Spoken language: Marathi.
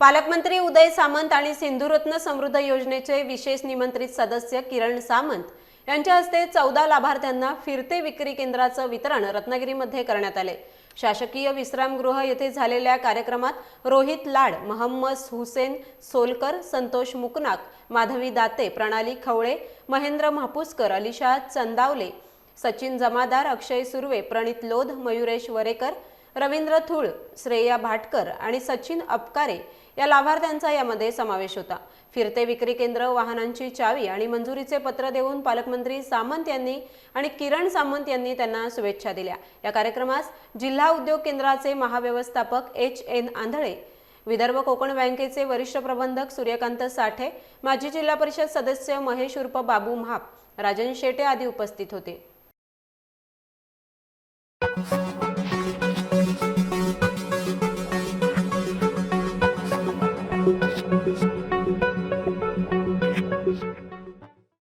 पालकमंत्री उदय सामंत आणि सिंधुरत्न समृद्ध योजनेचे विशेष निमंत्रित सदस्य किरण सामंत यांच्या हस्ते चौदा लाभार्थ्यांना फिरते विक्री केंद्राचं वितरण रत्नागिरीमध्ये करण्यात आले. शासकीय विश्रामगृह येथे झालेल्या कार्यक्रमात रोहित लाड महम्मद हुसेन सोलकर संतोष मुकनाक माधवी दाते प्रणाली खवळे महेंद्र म्हापुसकर अलिशा चंदावले सचिन जमादार अक्षय सुर्वे प्रणित लोध मयुरेश वरेकर रवींद्र थूळ श्रेया भाटकर आणि सचिन अपकारे या लाभार्थ्यांचा यामध्ये समावेश होता. फिरते विक्री केंद्र वाहनांची चावी आणि मंजुरीचे पत्र देऊन पालकमंत्री सामंत यांनी आणि किरण सामंत यांनी त्यांना शुभेच्छा दिल्या. या कार्यक्रमास जिल्हा उद्योग केंद्राचे महाव्यवस्थापक एच एन आंधळे विदर्भ कोकण बँकेचे वरिष्ठ प्रबंधक सूर्यकांत साठे माजी जिल्हा परिषद सदस्य महेश उर्फ बाबू म्हाप राजन शेटे आदी उपस्थित होते.